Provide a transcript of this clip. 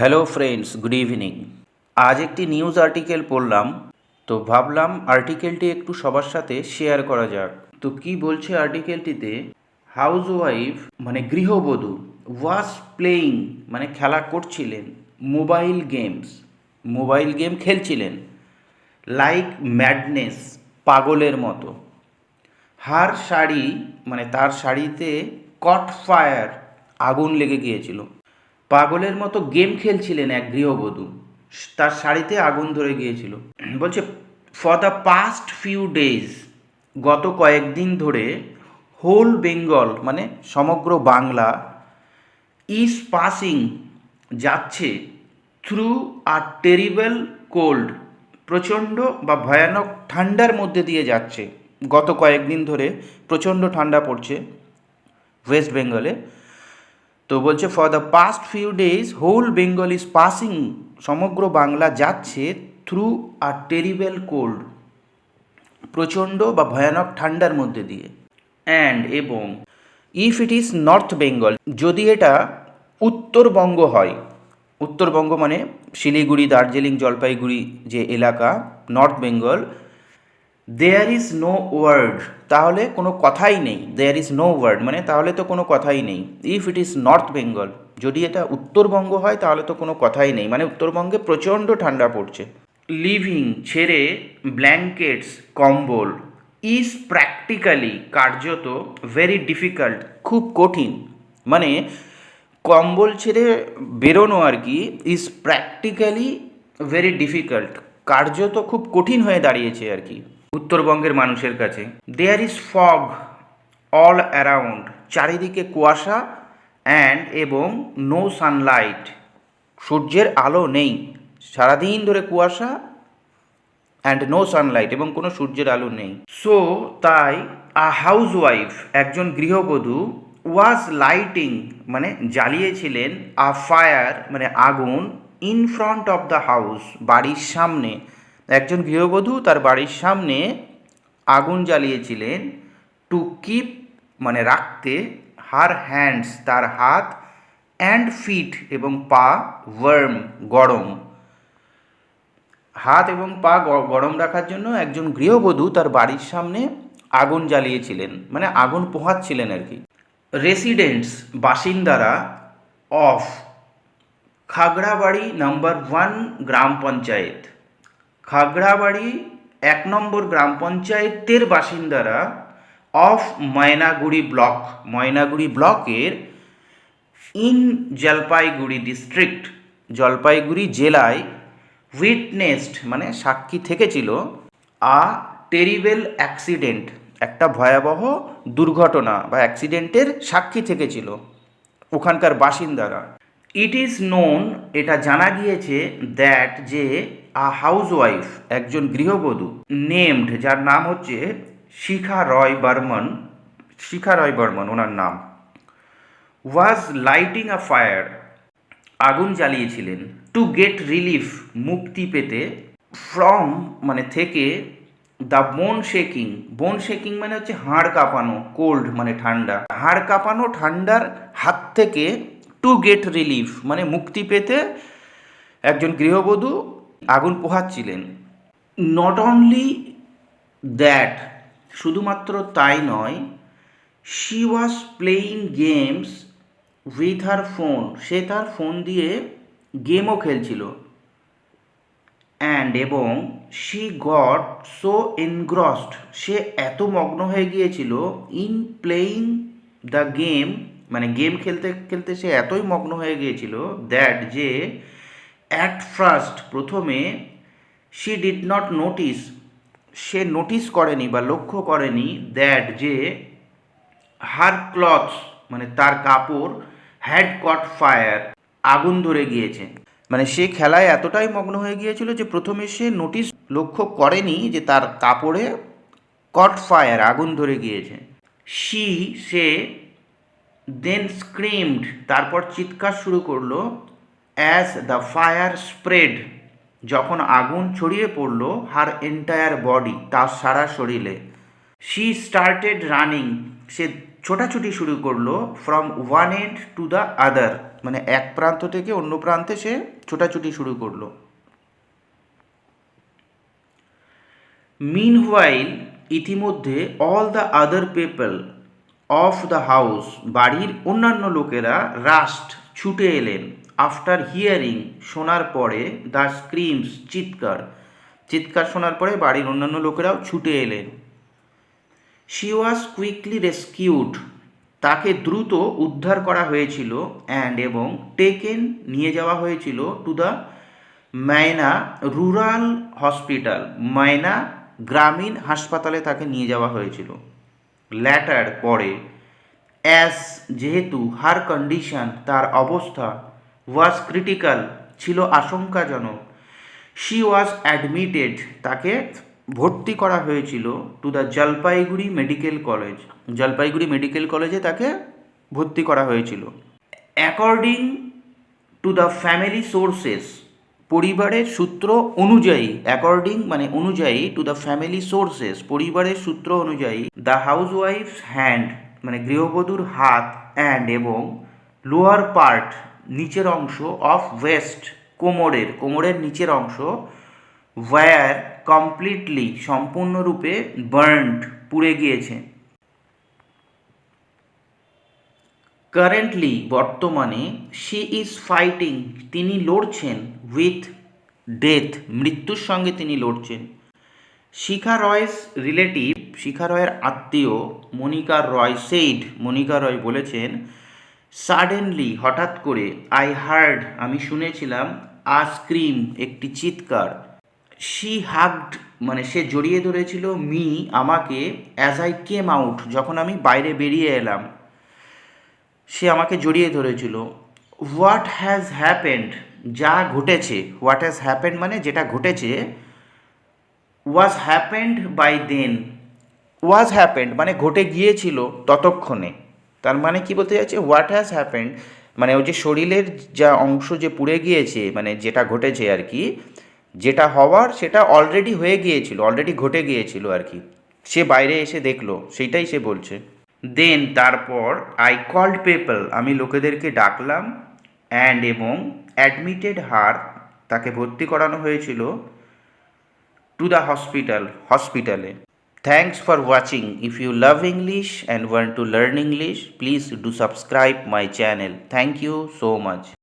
Hello friends, good evening. আজ একটি news article পড়লাম, তো ভাবলাম আর্টিকেলটি একটু সবার সাথে শেয়ার করা যাক। তো কি বলছে আর্টিকেলটিতে? হাউস ওয়াইফ মানে গৃহবধূ ওয়াস প্লেয়িং মানে খেলা করছিলেন, মোবাইল গেমস, মোবাইল গেম খেলছিলেন লাইক ম্যাডনেস পাগলের মতো। হার শাড়ি মানে তার শাড়িতে কট ফায়ার আগুন লেগে গিয়েছিল। পাগলের মতো গেম খেলছিলেন এক গৃহবধূ। তার শাড়িতে আগুন ধরে গিয়েছিল। বলছে for the past few days গত কয়েকদিন ধরে হোল বেঙ্গল মানে সমগ্র বাংলা ইজ পাসিং যাচ্ছে থ্রু আ টেরিবল কোল্ড প্রচণ্ড বা ভয়ানক ঠান্ডার মধ্যে দিয়ে যাচ্ছে। গত কয়েকদিন ধরে প্রচণ্ড ঠান্ডা পড়ছে ওয়েস্ট বেঙ্গলে তো বলছে for the past few days whole Bengal is passing সমগ্র বাংলা যাচ্ছে থ্রু আ টেরিবেল কোল্ড প্রচণ্ড বা ভয়ানক ঠান্ডার মধ্যে দিয়ে। অ্যান্ড এবং if it is north Bengal যদি এটা উত্তরবঙ্গ হয়, উত্তরবঙ্গ মানে শিলিগুড়ি, দার্জিলিং, জলপাইগুড়ি যে এলাকা north Bengal there is no word তাহলে কোনো কথাই নেই। দেয়ার ইজ নো ওয়ার্ড মানে তাহলে তো কোনো কথাই নেই। If it is north Bengal যদি এটা উত্তরবঙ্গ হয় তাহলে তো কোনো কথাই নেই। মানে উত্তরবঙ্গে প্রচণ্ড ঠান্ডা পড়ছে। লিভিং ছেড়ে ব্ল্যাঙ্কেটস কম্বল ইজ প্র্যাকটিক্যালি কার্যত ভেরি ডিফিকাল্ট খুব কঠিন। মানে কম্বল ছেড়ে বেরোনো আর কি ইজ প্র্যাকটিক্যালি ভেরি ডিফিকাল্ট কার্যত খুব কঠিন হয়ে দাঁড়িয়েছে আর কি। উত্তরবঙ্গের মানুষের কাছে। There is fog all around চারিদিকে কুয়াশা অ্যান্ড এবং নো সানলাইট সূর্যের আলো নেই। সারাদিন ধরে কুয়াশা অ্যান্ড নো সানলাইট এবং কোনো সূর্যের আলো নেই। সো তাই আ হাউস ওয়াইফ একজন গৃহবধূ ওয়াজ লাইটিং মানে জ্বালিয়েছিলেন আ ফায়ার মানে আগুন in front of the house বাড়ির সামনে। একজন গৃহবধূ তার বাড়ির সামনে আগুন জ্বালিয়েছিলেন টু কিপ মানে রাখতে হার হ্যান্ডস তার হাত অ্যান্ড ফিট এবং পা ওয়ার্ম গরম। হাত এবং পা গরম রাখার জন্য একজন গৃহবধূ তার বাড়ির সামনে আগুন জ্বালিয়েছিলেন মানে আগুন পোহাচ্ছিলেন আর কি। রেসিডেন্টস বাসিন্দারা অফ খাগড়াবাড়ি নাম্বার ওয়ান গ্রাম পঞ্চায়েত। খাগড়াবাড়ি এক নম্বর গ্রাম পঞ্চায়েতের বাসিন্দারা অফ ময়নাগুড়ি ব্লক, ময়নাগুড়ি ব্লকের ইন জলপাইগুড়ি ডিস্ট্রিক্ট, জলপাইগুড়ি জেলায় উইটনেসড মানে সাক্ষী থেকেছিল আ টেরিবেল অ্যাক্সিডেন্ট, একটা ভয়াবহ দুর্ঘটনা বা অ্যাক্সিডেন্টের সাক্ষী থেকেছিল ওখানকার বাসিন্দারা। ইট ইজ নোন এটা জানা গিয়েছে দ্যাট যে আ হাউস ওয়াইফ একজন গৃহবধূ নেমড যার নাম হচ্ছে শিখা রয় বর্মন, শিখা রয় বর্মন ওনার নাম। ওয়াজ লাইটিং আ ফায়ার আগুন জ্বালিয়েছিলেন। টু গেট রিলিফ মুক্তি পেতে ফ্রম মানে থেকে দ্য বোন শেকিং বোন শেকিং মানে হচ্ছে হাড় কাঁপানো কোল্ড মানে ঠান্ডা। হাড় কাঁপানো, ঠান্ডার হাত থেকে টু গেট রিলিফ মানে মুক্তি পেতে, একজন গৃহবধূ আগুন পোহাচ্ছিলেন। নট অনলি দ্যাট শুধুমাত্র তাই নয় she was playing games with her phone সে তার ফোন দিয়ে গেমও খেলছিল। অ্যান্ড এবং শি গট সো এনগ্রসড সে এত মগ্ন হয়ে গিয়েছিল ইন প্লেয়িং দ্য গেম মানে গেম খেলতে খেলতে সে এতই মগ্ন হয়ে গিয়েছিল দ্যাট যে অ্যাট ফার্স্ট প্রথমে শি ডিড নট নোটিস সে নোটিস করেনি বা লক্ষ্য করেনি দ্যাট যে হার ক্লথস মানে তার কাপড় হ্যাড কট ফায়ার আগুন ধরে গিয়েছে। মানে সে খেলায় এতটাই মগ্ন হয়ে গিয়েছিল যে প্রথমে সে নোটিস লক্ষ্য করেনি যে তার কাপড়ে কট ফায়ার আগুন ধরে গিয়েছে। সি সে দেন স্ক্রিমড তারপর চিৎকার শুরু করল অ্যাজ দ্য ফায়ার স্প্রেড যখন আগুন ছড়িয়ে পড়ল হার এন্টায়ার বডি তার সারা শরীরে। শি স্টার্টেড রানিং সে ছোটাছুটি শুরু করল from one end to the other মানে এক প্রান্ত থেকে অন্য প্রান্তে সে ছোটাছুটি শুরু করল। মিনওয়াইল ইতিমধ্যে all the other people of the house বাড়ির অন্যান্য লোকেরা রাস্ট ছুটে এলেন। আফটার হিয়ারিং শোনার পরে দ্য স্ক্রিমস চিৎকার চিৎকার শোনার পরে বাড়ির অন্যান্য লোকেরাও ছুটে এলেন। শি ওয়াজ কুইকলি রেস্কিউড তাকে দ্রুত উদ্ধার করা হয়েছিল অ্যান্ড এবং টেকেন নিয়ে যাওয়া হয়েছিল to the Mayna rural hospital Mayna গ্রামীণ হাসপাতালে তাকে নিয়ে যাওয়া হয়েছিল। ল্যাটার পরে অ্যাস যেহেতু হার কন্ডিশন তার অবস্থা ওয়াজ ক্রিটিক্যাল ছিল আশঙ্কাজনক। শি ওয়াজ অ্যাডমিটেড তাকে ভর্তি করা হয়েছিল to the Jalpaiguri medical college. Jalpaiguri medical কলেজে তাকে ভর্তি করা হয়েছিল। According to the family sources পরিবারের সূত্র অনুযায়ী অ্যাকর্ডিং মানে অনুযায়ী টু দ্য ফ্যামিলি সোর্সেস পরিবারের সূত্র অনুযায়ী দ্য হাউস ওয়াইফস হ্যান্ড মানে গৃহবধূর হাত অ্যান্ড এবং লোয়ার পার্ট নিচের অংশ অফ ওয়েস্ট কোমরের কোমরের নিচের অংশ ওয়্যার কমপ্লিটলি সম্পূর্ণরূপে বার্নড পুড়ে গিয়েছে। কারেন্টলি বর্তমানে শি ইজ ফাইটিং তিনি লড়ছেন উইথ ডেথ মৃত্যুর সঙ্গে তিনি লড়ছেন। শিখা রয়েস রিলেটিভ শিখা রয়ের আত্মীয়, মনিকা রয় সেইড মনিকা রয় বলেছেন সাডেনলি হঠাৎ করে আই হার্ড আমি শুনেছিলাম আস্ক্রিম একটি চিৎকার। শি হাগড মানে সে জড়িয়ে ধরেছিল মি আমাকে অ্যাজ আই কেম আউট যখন আমি বাইরে বেরিয়ে এলাম। সে আমাকে জড়িয়ে ধরেছিল। হোয়াট হ্যাজ হ্যাপেন্ড যা ঘটেছে। হোয়াট হ্যাজ হ্যাপেন্ড মানে যেটা ঘটেছে was happened by then was happened মানে ঘটে গিয়েছিল ততক্ষণে। তার মানে কি বলতে যাচ্ছে হোয়াট হ্যাজ হ্যাপেন্ড মানে ওই যে শরীরের যা অংশ যে পুড়ে গিয়েছে মানে যেটা ঘটেছে আর কি, যেটা হওয়ার সেটা অলরেডি হয়ে গিয়েছিল অলরেডি ঘটে গিয়েছিল আর কি। সে বাইরে এসে দেখল, সেইটাই সে বলছে। দেন তারপর আই কল্ড পেপল আমি লোকেদেরকে ডাকলাম অ্যান্ড এবং অ্যাডমিটেড হার তাকে ভর্তি করানো হয়েছিল to the hospital hospitale thanks for watching. If you love english and want to learn english please do subscribe my channel. Thank you so much